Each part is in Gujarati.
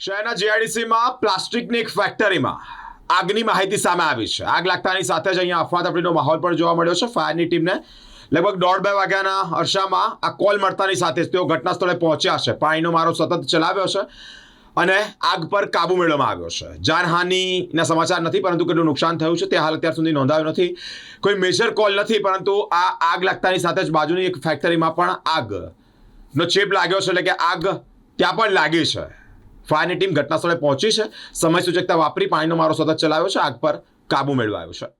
શહેરના જીઆઈડીસીમાં પ્લાસ્ટિકની એક ફેક્ટરીમાં આગની માહિતી સામે આવી છે. આગ લાગતાની સાથે જ અહીંયા અફવાતફડીનો માહોલ પણ જોવા મળ્યો છે. ફાયરની ટીમને લગભગ દોઢ બે વાગ્યાના અરસામાં આ કોલ મળતાની સાથે જ તેઓ ઘટના સ્થળે પહોંચ્યા છે. પાણીનો મારો સતત ચલાવ્યો છે અને આગ પર કાબુ મેળવવામાં આવ્યો છે. જાનહાનિના સમાચાર નથી, પરંતુ કેટલું નુકસાન થયું છે તે હાલ અત્યાર સુધી નોંધાયું નથી. કોઈ મેજર કોલ નથી, પરંતુ આ આગ લાગતાની સાથે જ બાજુની એક ફેક્ટરીમાં પણ આગનો ચેપ લાગ્યો છે. એટલે કે આગ ત્યાં પણ લાગી છે. ફાયરની ટીમ ઘટના સ્થળે પહોંચી છે. સમય સૂચકતા વાપરી પાણીનો મારો સતત ચલાવ્યો છે. આગ પર કાબુ મેળવાયો છે.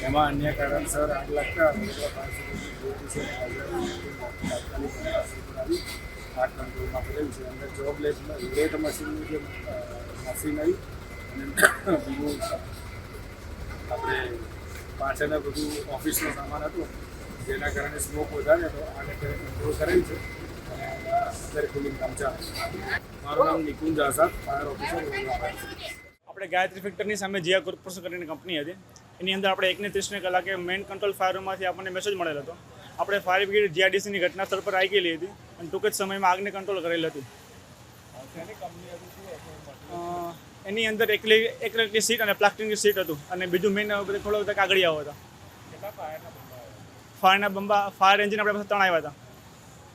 એમાં અન્ય કારણસર આગ લાગતા આગ કંટ્રોલમાં કરેલ છે. અંદર જોબ લેટ લેટ મશીનનું જે અ, મશીન આવી અને બીજું આપણે પાછળના બધું ઓફિસનો સામાન હતો જેના કારણે સ્મોક વધારે હતો આને કંટ્રોલ કરેલ છે. અને અત્યારે કુલિંગ કામ ચાલે મારું નામ નિકુંજ આઝાદ ફાયર ઓફિસર આપણે ગાયત્રી ફેક્ટરની સામે જીયા કોર્પોરેશન કરીને કંપની હતી. એની અંદર આપણે એકને ત્રીસને કલાકે મેઇન કંટ્રોલ ફાયર રૂમમાંથી આપણને મેસેજ મળેલો હતો. આપણે ફાયર બ્રિગેડ જીઆરડીસીની ઘટના સ્થળ પર આવી ગયેલી હતી અને ટૂંક જ સમયમાં આગને કંટ્રોલ કરેલ હતી. એની અંદર એકલી એકલી સીટ અને પ્લાસ્ટિકની સીટ હતું અને બીજું મેઇન બધે થોડા બધા કાગળિયાઓ હતા. ફાયરના બંબા ફાયર એન્જિન આપણે પાસે ત્રણ આવ્યા હતા.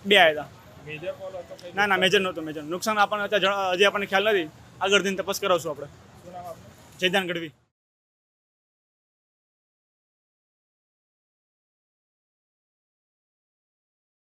બે આવ્યા હતા. ના ના મેજર નહોતો મેજર નુકસાન આપણને અત્યારે હજી આપણને ખ્યાલ નથી. આગળ દિન તપાસ કરાવશું આપણે. જયદાન ગઢવી